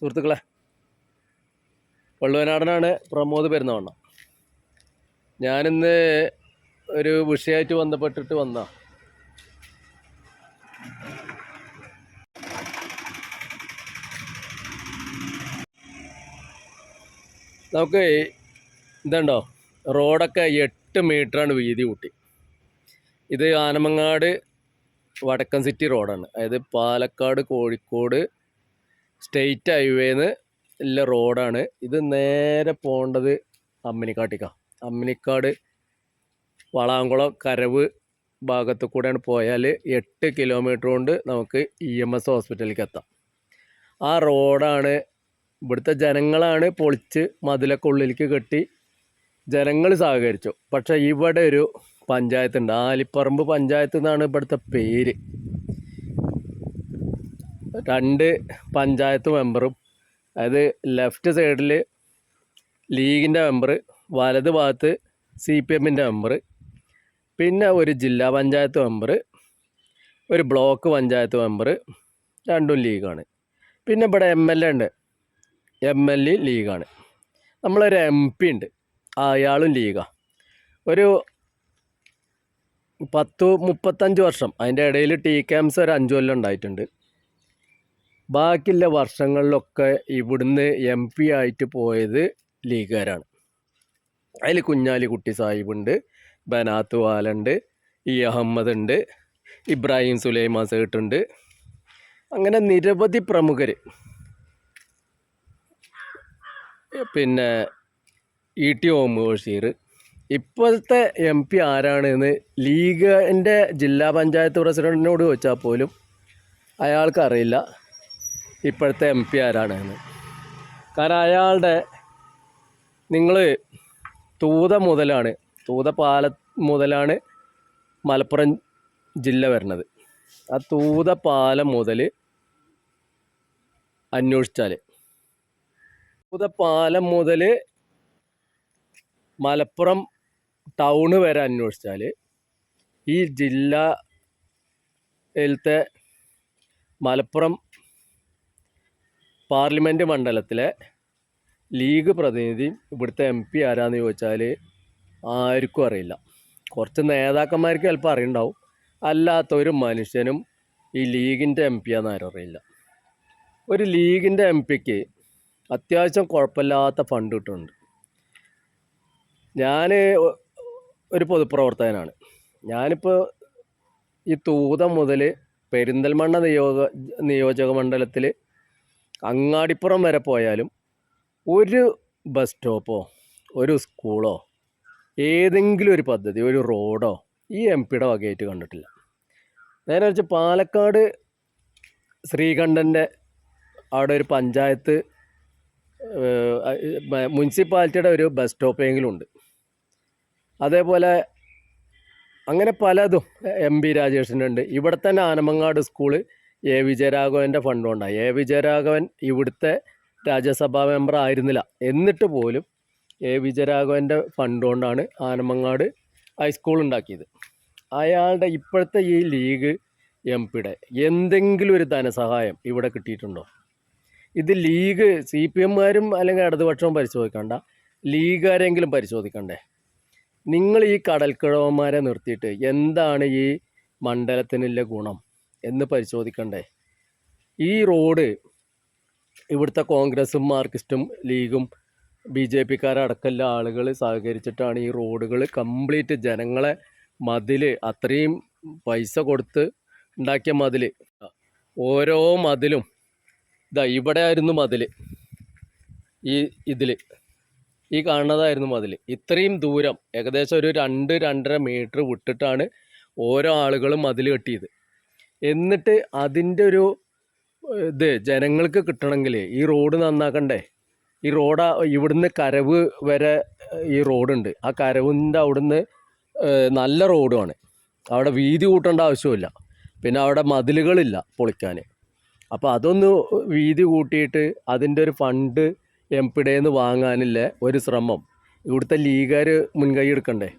സുഹൃത്തുക്കളെ വള്ളുവനാടനാണ് പ്രമോദ് പെരുന്നവണ്ണ. ഞാനിന്ന് ഒരു വിഷയമായിട്ട് ബന്ധപ്പെട്ടിട്ട് വന്ന നമുക്ക് ഇതുണ്ടോ? റോഡൊക്കെ എട്ട് മീറ്ററാണ് വീതി കൂട്ടി. ഇത് ആനമങ്ങാട് വടക്കൻ സിറ്റി റോഡാണ്. അതായത് പാലക്കാട് കോഴിക്കോട് സ്റ്റേറ്റ് ഹൈവേന്ന് ഉള്ള റോഡാണ് ഇത് നേരെ പോകേണ്ടത് അമ്മിനിക്കാട്ടിക്കാണ് അമ്മിനിക്കാട് വളാങ്കുളം കരവ് ഭാഗത്തു കൂടെയാണ് പോയാൽ എട്ട് കിലോമീറ്റർ കൊണ്ട് നമുക്ക് ഇ എം എസ് ഹോസ്പിറ്റലിലേക്ക് എത്താം. ആ റോഡാണ് ഇവിടുത്തെ ജനങ്ങളാണ് പൊളിച്ച് മതിലൊക്കെ ഉള്ളിലേക്ക് കെട്ടി ജനങ്ങൾ സഹകരിച്ചു. പക്ഷേ ഇവിടെ ഒരു പഞ്ചായത്തുണ്ട്. ആലിപ്പറമ്പ് പഞ്ചായത്ത് എന്നാണ് ഇവിടുത്തെ പേര്. രണ്ട് പഞ്ചായത്ത് മെമ്പറും അതായത് ലെഫ്റ്റ് സൈഡിൽ ലീഗിന്റെ മെമ്പർ വലത് ഭാഗത്ത് സി പി എമ്മിന്റെ മെമ്പർ പിന്നെ ഒരു ജില്ലാ പഞ്ചായത്ത് മെമ്പർ ഒരു ബ്ലോക്ക് പഞ്ചായത്ത് മെമ്പർ രണ്ടും ലീഗാണ്. പിന്നെ ഇവിടെ എം എൽ എ ഉണ്ട്. എം എൽ എ ലീഗാണ്. നമ്മളൊരു എം പി ഉണ്ട്. അയാളും ലീഗാണ് ഒരു പത്തു മുപ്പത്തഞ്ച് വർഷം അതിന്റെ ഇടയിൽ ടി ക്യാംസ് ഒരു അഞ്ച് കൊല്ലം ഉണ്ടായിട്ടുണ്ട്. ബാക്കിയുള്ള വർഷങ്ങളിലൊക്കെ ഇവിടുന്ന് എം പി ആയിട്ട് പോയത് ലീഗുകാരാണ്. അതിൽ കുഞ്ഞാലിക്കുട്ടി സാഹിബുണ്ട് ബനാത്ത് വാലുണ്ട് ഇ അഹമ്മദ് ഉണ്ട് ഇബ്രാഹിം സുലൈമാൻ സേട്ടുണ്ട്. അങ്ങനെ നിരവധി പ്രമുഖർ പിന്നെ ഇ ടി ഓം ബഷീർ. ഇപ്പോഴത്തെ എം പി ആരാണെന്ന് ലീഗിന്റെ ജില്ലാ പഞ്ചായത്ത് പ്രസിഡന്റിനോട് ചോദിച്ചാൽ പോലും അയാൾക്ക് അറിയില്ല. ഇപ്പോഴത്തെ എം പി ആരാണ് എന്ന്. കാരണം അയാളുടെ നിങ്ങൾ തൂത മുതലാണ് തൂത പാല മുതലാണ് മലപ്പുറം ജില്ല വരുന്നത്. ആ തൂത പാലം മുതൽ അന്വേഷിച്ചാൽ തൂത പാലം മുതൽ മലപ്പുറം ടൗണ് വരെ അന്വേഷിച്ചാൽ ഈ ജില്ലയിലത്തെ മലപ്പുറം പാർലമെന്റ് മണ്ഡലത്തിലെ ലീഗ് പ്രതിനിധി ഇവിടുത്തെ എം പി ആരാന്ന് ചോദിച്ചാൽ ആർക്കും അറിയില്ല. കുറച്ച് നേതാക്കന്മാർക്ക് ചിലപ്പോൾ അറിയുണ്ടാവും. അല്ലാത്ത ഒരു മനുഷ്യനും ഈ ലീഗിന്റെ എം പി ആണെന്ന് അറിയില്ല. ഒരു ലീഗിന്റെ എം പിക്ക് അത്യാവശ്യം കുഴപ്പമില്ലാത്ത ഫണ്ട് കിട്ടുന്നുണ്ട്. ഞാൻ ഒരു പൊതുപ്രവർത്തകനാണ്. ഞാനിപ്പോൾ ഈ തൂതം മുതൽ പെരിന്തൽമണ്ണ നിയോഗ നിയോജക മണ്ഡലത്തിൽ അങ്ങാടിപ്പുറം വരെ പോയാലും ഒരു ബസ് സ്റ്റോപ്പോ ഒരു സ്കൂളോ ഏതെങ്കിലും ഒരു പദ്ധതി ഒരു റോഡോ ഈ എം പിയുടെ വകയായിട്ട് കണ്ടിട്ടില്ല. നേരെ വെച്ച് പാലക്കാട് ശ്രീകണ്ഠന്റെ അവിടെ ഒരു പഞ്ചായത്ത് മുനിസിപ്പാലിറ്റിയുടെ ഒരു ബസ് സ്റ്റോപ്പെങ്കിലും ഉണ്ട്. അതേപോലെ അങ്ങനെ പലതും എം പി ഉണ്ട് ഇവിടെ തന്നെ ആനമങ്ങാട് സ്കൂൾ എ. വിജയരാഘവന്റെ ഫണ്ട് കൊണ്ടാണ് എ. വിജയരാഘവൻ ഇവിടുത്തെ രാജ്യസഭാ മെമ്പർ ആയിരുന്നില്ല. എന്നിട്ട് പോലും എ. വിജയരാഘവന്റെ ഫണ്ട് കൊണ്ടാണ് ആനമങ്ങാട് ഹൈസ്കൂൾ ഉണ്ടാക്കിയത്. അയാളുടെ ഇപ്പോഴത്തെ ഈ ലീഗ് എം പിയുടെ എന്തെങ്കിലും ഒരു ധനസഹായം ഇവിടെ കിട്ടിയിട്ടുണ്ടോ? ഇത് ലീഗ് സി പി എമ്മുകാരും അല്ലെങ്കിൽ ഇടതുപക്ഷവും പരിശോധിക്കണ്ട. ലീഗുകാരെങ്കിലും പരിശോധിക്കണ്ടേ? നിങ്ങൾ ഈ കടൽക്കിഴവന്മാരെ നിർത്തിയിട്ട് എന്താണ് ഈ മണ്ഡലത്തിനുള്ള ഗുണം? എന്ന് പരിശോധിക്കണ്ടേ? ഈ റോഡ് ഇവിടുത്തെ കോൺഗ്രസും മാർക്സിസ്റ്റും ലീഗും ബി ജെ പിക്കാരടക്കമുള്ള ആളുകൾ സഹകരിച്ചിട്ടാണ് ഈ റോഡുകൾ കംപ്ലീറ്റ് ജനങ്ങളെ മതിൽ അത്രയും പൈസ കൊടുത്ത് ഉണ്ടാക്കിയ മതിൽ ഓരോ മതിലും ഇതാ ഇവിടെ ആയിരുന്നു മതിൽ ഈ ഇതിൽ ഈ കാണുന്നതായിരുന്നു മതിൽ ഇത്രയും ദൂരം ഏകദേശം ഒരു രണ്ട് രണ്ടര മീറ്റർ വിട്ടിട്ടാണ് ഓരോ ആളുകളും മതിൽ കെട്ടിയത്. എന്നിട്ട് അതിന്റെ ഒരു ഇത് ജനങ്ങൾക്ക് കിട്ടണമെങ്കിൽ ഈ റോഡ് നന്നാക്കണ്ടേ? ഈ റോഡ് ഇവിടുന്ന് കരവ് വരെ ഈ റോഡുണ്ട്. ആ കരവിന്റെ അവിടുന്ന് നല്ല റോഡുമാണ്. അവിടെ വീതി കൂട്ടേണ്ട ആവശ്യമില്ല. പിന്നെ അവിടെ മതിലുകളില്ല പൊളിക്കാൻ അപ്പോൾ അതൊന്ന് വീതി കൂട്ടിയിട്ട് അതിന്റെ ഒരു ഫണ്ട് എം പിടേന്ന് വാങ്ങാനില്ല ഒരു ശ്രമം. ഇവിടുത്തെ ലീഗുകാർ മുൻകൈ എടുക്കണ്ടേ?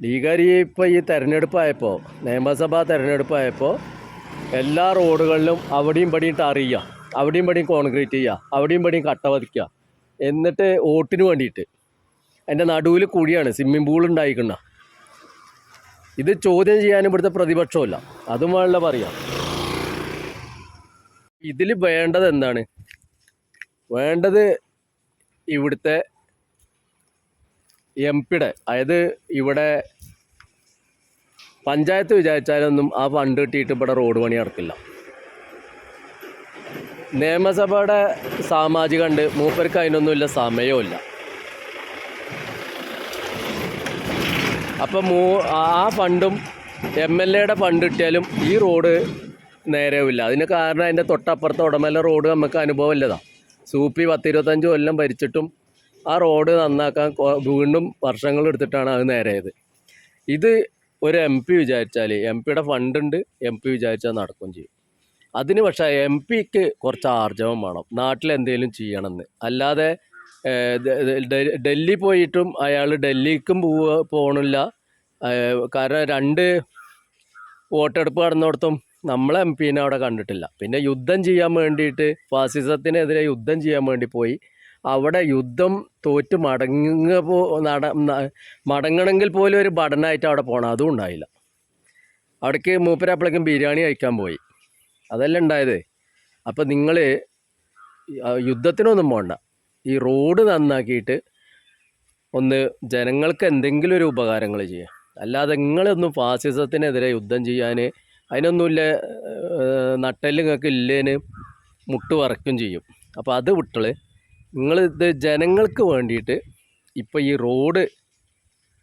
ലീഗുകാർ ഈ ഇപ്പോൾ ഈ തെരഞ്ഞെടുപ്പായപ്പോൾ നിയമസഭാ തെരഞ്ഞെടുപ്പായപ്പോൾ എല്ലാ റോഡുകളിലും അവിടെയും പടിയും ടാർ ചെയ്യുക അവിടെയും പടിയും കോൺക്രീറ്റ് ചെയ്യുക അവിടെയും പടിയും കട്ട പതിക്കുക എന്നിട്ട് ഓട്ടിന് വേണ്ടിയിട്ട്. അതിന്റെ നടുവിൽ കുഴിയാണ് സ്വിമ്മിംഗ് പൂൾ ഉണ്ടായിക്കണ. ഇത് ചോദ്യം ചെയ്യാൻ ഇവിടുത്തെ പ്രതിപക്ഷമല്ല അതും വേണ്ട പറയാം. ഇതിൽ വേണ്ടത് എന്താണ്? വേണ്ടത് ഇവിടുത്തെ എം പിയുടെ അതായത് ഇവിടെ പഞ്ചായത്ത് വിചാരിച്ചാലൊന്നും ആ ഫണ്ട് കിട്ടിയിട്ട് ഇവിടെ റോഡ് പണി നടക്കില്ല. നിയമസഭയുടെ സാമാജിക ഉണ്ട് മൂപ്പർക്ക് അതിനൊന്നുമില്ല സമയമില്ല അപ്പം മൂ ആ ഫണ്ടും എം എൽ എയുടെ ഫണ്ട് കിട്ടിയാലും ഈ റോഡ് നേരെയുമില്ല. അതിന് കാരണം അതിന്റെ തൊട്ടപ്പുറത്തെ ഉടമല റോഡ് നമുക്ക് അനുഭവമില്ലതാണ് സൂപ്പി പത്തിരുപത്തഞ്ച് കൊല്ലം ഭരിച്ചിട്ടും ആ റോഡ് നന്നാക്കാൻ വീണ്ടും വർഷങ്ങൾ എടുത്തിട്ടാണ് അത് നേരെയത്. ഇത് ഒരു എം പി വിചാരിച്ചാൽ എം പിയുടെ ഫണ്ടുണ്ട് എം പി വിചാരിച്ചാൽ നടക്കുകയും ചെയ്യും. അതിന് പക്ഷേ എം പിക്ക് കുറച്ച് ആർജവം വേണം. നാട്ടിൽ എന്തെങ്കിലും ചെയ്യണമെന്ന്. അല്ലാതെ ഡൽഹി പോയിട്ടും അയാൾ ഡൽഹിക്കും പോവുക പോകണില്ല കാരണം രണ്ട് വോട്ടെടുപ്പ് നടന്നിടത്തും നമ്മളെ എം പിനെ അവിടെ കണ്ടിട്ടില്ല. പിന്നെ യുദ്ധം ചെയ്യാൻ വേണ്ടിയിട്ട് ഫാസിസത്തിനെതിരെ യുദ്ധം ചെയ്യാൻ വേണ്ടി പോയി. അവിടെ യുദ്ധം തോറ്റ് മടങ്ങുക പോ നട മടങ്ങണമെങ്കിൽ പോലും ഒരു ഭടനായിട്ട് അവിടെ പോകണം അതും ഉണ്ടായില്ല. അവിടേക്ക് മൂപ്പരപ്പോഴേക്കും ബിരിയാണി കഴിക്കാൻ പോയി. അതല്ല ഉണ്ടായത്? അപ്പം നിങ്ങൾ യുദ്ധത്തിനൊന്നും പോകണ്ട ഈ റോഡ് നന്നാക്കിയിട്ട് ഒന്ന് ജനങ്ങൾക്ക് എന്തെങ്കിലും ഒരു ഉപകാരങ്ങൾ ചെയ്യുക അല്ലാതെ നിങ്ങളൊന്നും ഫാസിസത്തിനെതിരെ യുദ്ധം ചെയ്യാൻ അതിനൊന്നുമില്ല നട്ടെല്ല് നിങ്ങൾക്ക് ഇല്ലേന് മുട്ട് വറക്കും ചെയ്യും. അപ്പോൾ അത് വിട്ടൾ. നിങ്ങളിത് ജനങ്ങൾക്ക് വേണ്ടിയിട്ട് ഇപ്പോൾ ഈ റോഡ്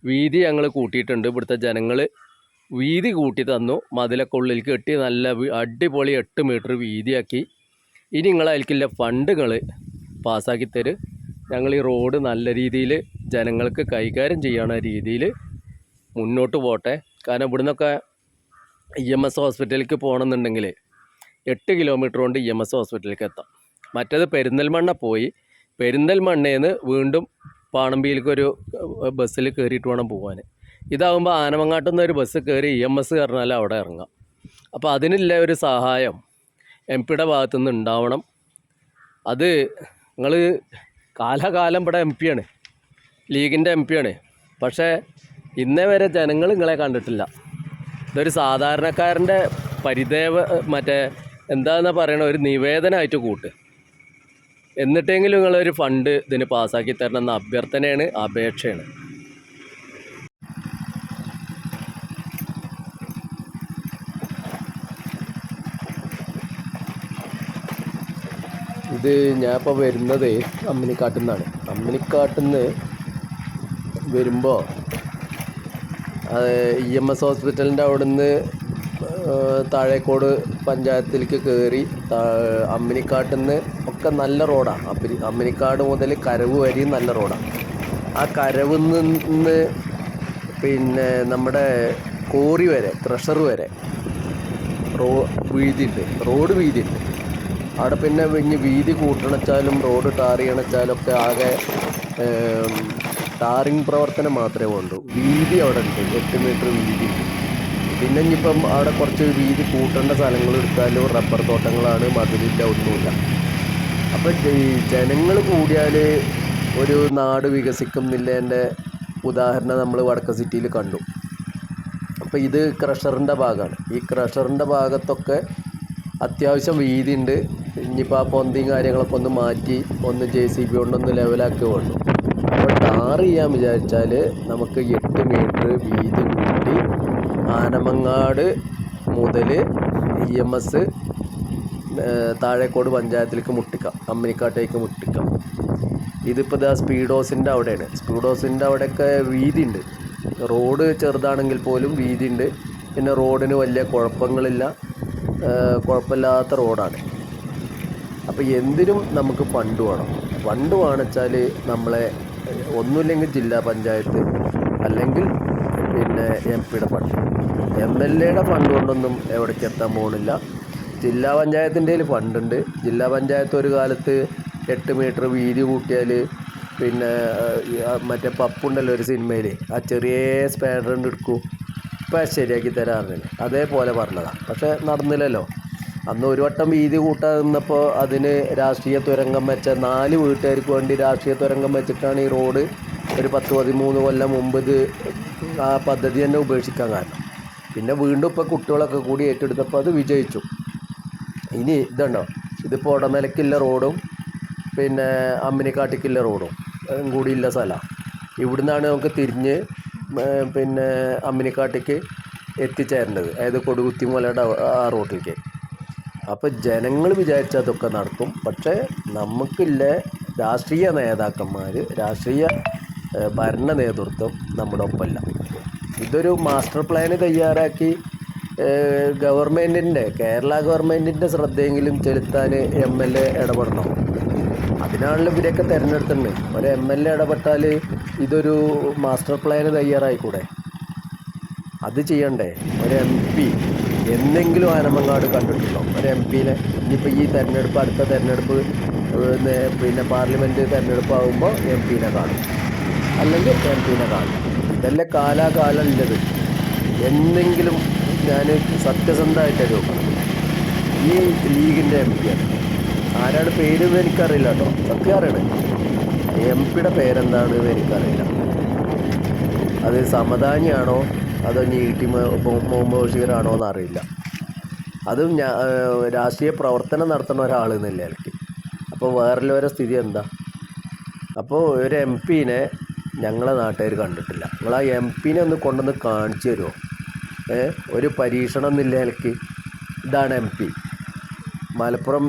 വീതി ഞങ്ങൾ കൂട്ടിയിട്ടുണ്ട്. ഇവിടുത്തെ ജനങ്ങൾ വീതി കൂട്ടി തന്നു. മതിലൊക്കെ ഉള്ളിൽ കെട്ടി നല്ല അടിപൊളി എട്ട് മീറ്റർ വീതിയാക്കി. ഇനി നിങ്ങൾ അതിലേക്കുള്ള ഫണ്ടുകൾ പാസ്സാക്കി തരും. ഞങ്ങൾ ഈ റോഡ് നല്ല രീതിയിൽ ജനങ്ങൾക്ക് കൈകാര്യം ചെയ്യണ രീതിയിൽ മുന്നോട്ട് പോട്ടെ. കാരണം ഇവിടുന്നൊക്കെ ഇ എം എസ് ഹോസ്പിറ്റലിലേക്ക് പോകണമെന്നുണ്ടെങ്കിൽ എട്ട് കിലോമീറ്റർ കൊണ്ട് ഇ എം എസ് ഹോസ്പിറ്റലിലേക്ക് എത്താം. മറ്റേത് പെരിന്തൽമണ്ണ പോയി. പെരിന്തൽമണ്ണയിൽ വീണ്ടും പാണമ്പിയിലേക്ക് ഒരു ബസ്സിൽ കയറിയിട്ട് വേണം പോകാൻ ഇതാകുമ്പോൾ ആനമങ്ങാട്ടിൽ നിന്ന് ഒരു ബസ് കയറി ഇ എം എസ് കയറിനാൽ അവിടെ ഇറങ്ങാം. അപ്പോൾ അതിനുള്ള ഒരു സഹായം എം പിയുടെ ഭാഗത്തു നിന്ന് ഉണ്ടാവണം. അത് നിങ്ങൾ കാലകാലം ഇവിടെ എം പിയാണ് ലീഗിന്റെ എം പിയാണ്. പക്ഷേ ഇന്നേ വരെ ജനങ്ങൾ നിങ്ങളെ കണ്ടിട്ടില്ല. ഇതൊരു സാധാരണക്കാരന്റെ പരിദേവ മറ്റേ എന്താണെന്നാണ് പറയണ ഒരു നിവേദനമായിട്ട് കൂട്ട്. എന്നിട്ടെങ്കിലും നിങ്ങളൊരു ഫണ്ട് ഇതിന് പാസ്സാക്കി തരണം എന്ന അഭ്യർത്ഥനയാണ് അപേക്ഷയാണ്. ഇത് ഞാൻ ഇപ്പോൾ വരുന്നത് അമ്മിനിക്കാട്ടിൽ നിന്നാണ്. അമ്മിനിക്കാട്ടിൽ നിന്ന് വരുമ്പോൾ ഇ എം എസ് ഹോസ്പിറ്റലിന്റെ അവിടെ നിന്ന് താഴേക്കോട് പഞ്ചായത്തിലേക്ക് കയറി അമ്മിനിക്കാട്ടിൽ നിന്ന് ഒക്കെ നല്ല റോഡാണ് അപ്പം അമ്മിനിക്കാട് മുതൽ കരവ് വരെയും നല്ല റോഡാണ് ആ കരവ് നിന്ന് പിന്നെ നമ്മുടെ കോറി വരെ ക്രഷർ വരെ റോ വീതിയുണ്ട് റോഡ് വീതിയുണ്ട് അവിടെ പിന്നെ ഇനി വീതി കൂട്ടണച്ചാലും റോഡ് ടാർ ഒക്കെ ആകെ ടാറിങ് പ്രവർത്തനം മാത്രമേ വേണ്ടൂ വീതി അവിടെ ഉണ്ട്. എട്ട് മീറ്റർ വീതി. പിന്നെ ഇനിയിപ്പം അവിടെ കുറച്ച് വീതി കൂട്ടേണ്ട സ്ഥലങ്ങൾ എടുത്താലും റബ്ബർ തോട്ടങ്ങളാണ് മതിലില്ല ഒന്നുമില്ല. അപ്പം ജനങ്ങൾ കൂടിയാൽ ഒരു നാട് വികസിക്കുന്നില്ലതിന്റെ ഉദാഹരണം നമ്മൾ വടക്ക സിറ്റിയിൽ കണ്ടു. അപ്പോൾ ഇത് ക്രഷറിന്റെ ഭാഗമാണ്. ഈ ക്രഷറിന്റെ ഭാഗത്തൊക്കെ അത്യാവശ്യം വീതി ഉണ്ട് ഇനിയിപ്പോൾ ആ പൊന്തിയും കാര്യങ്ങളൊക്കെ ഒന്ന് മാറ്റി ഒന്ന് ജെ സി ബി കൊണ്ടൊന്ന് ലെവലാക്കി വേണ്ടു അപ്പോൾ ടാർ ചെയ്യാൻ വിചാരിച്ചാൽ നമുക്ക് എട്ട് മീറ്റർ വീതി ആനമങ്ങാട് മുതൽ ഇ എം എസ് താഴേക്കോട് പഞ്ചായത്തിലേക്ക് മുട്ടിക്കാം അമ്മിനിക്കാട്ടേക്ക് മുട്ടിക്കാം. ഇതിപ്പോൾ ഇതാ സ്പീഡോസിന്റെ അവിടെയാണ്. സ്പീഡോസിന്റെ അവിടെയൊക്കെ വീതിയുണ്ട്. റോഡ് ചെറുതാണെങ്കിൽ പോലും വീതിയുണ്ട്. പിന്നെ റോഡിന് വലിയ കുഴപ്പങ്ങളില്ല. കുഴപ്പമില്ലാത്ത റോഡാണ്. അപ്പോൾ എന്തിനും നമുക്ക് ഫണ്ട് വേണം. ഫണ്ട് വേണമെച്ചാൽ നമ്മളെ ഒന്നുമില്ലെങ്കിൽ ജില്ലാ പഞ്ചായത്ത് അല്ലെങ്കിൽ പിന്നെ എം പിയുടെ ഫണ്ട്. എം എൽ എയുടെ ഫണ്ട് കൊണ്ടൊന്നും എവിടേക്ക് എത്താൻ പോകുന്നില്ല ജില്ലാ പഞ്ചായത്തിന്റെ ഫണ്ടുണ്ട് ജില്ലാ പഞ്ചായത്ത് ഒരു കാലത്ത് എട്ട് മീറ്റർ വീതി കൂട്ടിയാൽ പിന്നെ മറ്റേ പപ്പുണ്ടല്ലോ ഒരു സിനിമയിൽ ആ ചെറിയ സ്പാനർ എടുക്കൂ. ഇപ്പം ശരിയാക്കി തരാറില്ല അതേപോലെ പറഞ്ഞതാണ് പക്ഷേ നടന്നില്ലല്ലോ. അന്ന് ഒരു വട്ടം വീതി കൂട്ടാൻ നിന്നപ്പോൾ അതിന് രാഷ്ട്രീയ തുരങ്കം വെച്ച നാല് വീട്ടുകാർക്ക് വേണ്ടി രാഷ്ട്രീയ തുരങ്കം വെച്ചിട്ടാണ് ഈ റോഡ് ഒരു പത്ത് പതിമൂന്ന് കൊല്ലം മുമ്പ് ഇത് ആ പദ്ധതി തന്നെ ഉപേക്ഷിക്കാൻ കാരണം. പിന്നെ വീണ്ടും ഇപ്പോൾ കുട്ടികളൊക്കെ കൂടി ഏറ്റെടുത്തപ്പോൾ അത് വിജയിച്ചു. ഇനി ഇതുണ്ടോ? ഇതിപ്പോൾ ഉടമലക്കില്ല റോഡും പിന്നെ അമ്മിനിക്കാട്ടിക്കില്ല റോഡും കൂടിയുള്ള സ്ഥലമാണ് ഇവിടുന്നാണ് നമുക്ക് തിരിഞ്ഞ് പിന്നെ അമ്മിനിക്കാട്ടിക്ക് എത്തിച്ചേരേണ്ടത്. അതായത് കൊടുകുത്തിമലയുടെ ആ റോട്ടിലേക്ക് അപ്പോൾ ജനങ്ങൾ വിചാരിച്ചാൽ അതൊക്കെ നടക്കും. പക്ഷേ നമുക്കില്ല രാഷ്ട്രീയ നേതാക്കന്മാർ രാഷ്ട്രീയ ഭരണ നേതൃത്വം നമ്മുടെ ഒപ്പമല്ല ഇതൊരു മാസ്റ്റർ പ്ലാന് തയ്യാറാക്കി ഗവൺമെന്റിന്റെ കേരള ഗവൺമെന്റിന്റെ ശ്രദ്ധയെങ്കിലും ചെലുത്താൻ എം എൽ എ ഇടപെടണം. അതിനാണല്ലോ ഇവരെയൊക്കെ തിരഞ്ഞെടുത്തിട്ടുണ്ട് ഒരു എം എൽ എ ഇടപെട്ടാൽ ഇതൊരു മാസ്റ്റർ പ്ലാന് തയ്യാറായിക്കൂടെ? അത് ചെയ്യണ്ടേ? ഒരു എം പി എന്തെങ്കിലും ആനമങ്ങാട് കണ്ടിട്ടുണ്ടോ? ഒരു എം പിനെ ഇനിയിപ്പോൾ ഈ തെരഞ്ഞെടുപ്പ് അടുത്ത തെരഞ്ഞെടുപ്പ് പിന്നെ പാർലമെന്റ് തെരഞ്ഞെടുപ്പ് ആകുമ്പോൾ എം പിനെ കാണും. അല്ലെങ്കിൽ എം പിനെ കാണും. ഇതല്ലേ കാലാകാലം ഉള്ളത് എന്തെങ്കിലും ഞാൻ സത്യസന്ധമായിട്ട് നോക്കണം ഈ ലീഗിന്റെ എം പിയാണ് ആരാണ് പേരെന്ന് എന്ന് എനിക്കറിയില്ല കേട്ടോ. സത്യാറാണ്. എം പിയുടെ പേരെന്താണ് എനിക്കറിയില്ല. അത് സമദാനിയാണോ? അതോ നീട്ടി ബഷീറാണോ എന്നറിയില്ല. അതും ഞാൻ രാഷ്ട്രീയ പ്രവർത്തനം നടത്തുന്ന ഒരാൾ എന്നില്ല എനിക്ക് അപ്പോൾ വേറെല്ലാവരുടെ സ്ഥിതി എന്താ? അപ്പോൾ ഒരു എം പിനെ ഞങ്ങളെ നാട്ടുകാർ കണ്ടിട്ടില്ല. നിങ്ങൾ ആ എം പിനെ ഒന്ന് കൊണ്ടുവന്ന് കാണിച്ചു തരുമോ ഏ? ഒരു പരീക്ഷണം എന്നില്ല ഇതാണ് എം പി മലപ്പുറം